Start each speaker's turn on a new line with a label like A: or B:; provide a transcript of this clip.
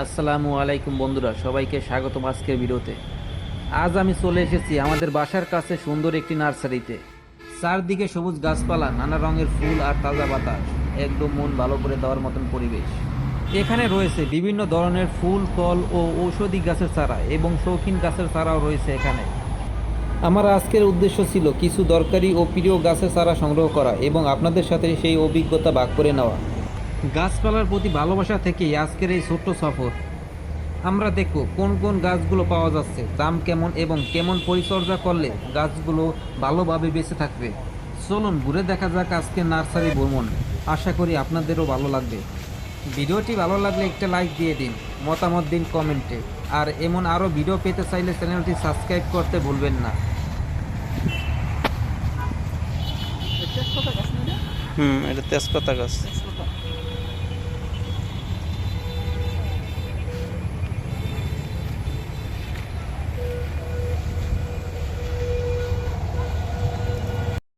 A: আসসালামু আলাইকুম বন্ধুরা, সবাইকে স্বাগতম আজকের ভিডিওতে। আজ আমি চলে এসেছি আমাদের বাসার কাছে সুন্দর একটি নার্সারিতে। চারদিকে সবুজ গাছপালা, নানা রঙের ফুল আর তাজা বাতাস, একদম মন ভালো করে দেওয়ার মতন পরিবেশ। এখানে রয়েছে বিভিন্ন ধরনের ফুল, ফল ও ঔষধি গাছের চারা এবং শৌখিন গাছের চারাও রয়েছে এখানে। আমার আজকের উদ্দেশ্য ছিল কিছু দরকারি ও প্রিয় গাছের চারা সংগ্রহ করা এবং আপনাদের সাথে সেই অভিজ্ঞতা ভাগ করে নেওয়া। গাছপালার প্রতি ভালোবাসা থেকেই আজকের এই ছোট্ট সফর। আমরা দেখব কোন কোন গাছগুলো পাওয়া যাচ্ছে দাম কেমন এবং কেমন পরিচর্যা করলে গাছগুলো ভালোভাবে বেঁচে থাকবে। চলুন ঘুরে দেখা যাক আজকের নার্সারি ভ্রমণ। আশা করি আপনাদেরও ভালো লাগবে। ভিডিওটি ভালো লাগলে একটা লাইক দিয়ে দিন মতামত দিন কমেন্টে। আর এমন আরও ভিডিও পেতে চাইলে চ্যানেলটি সাবস্ক্রাইব করতে ভুলবেন না।
B: হুম এটা তেজপাতা গাছ।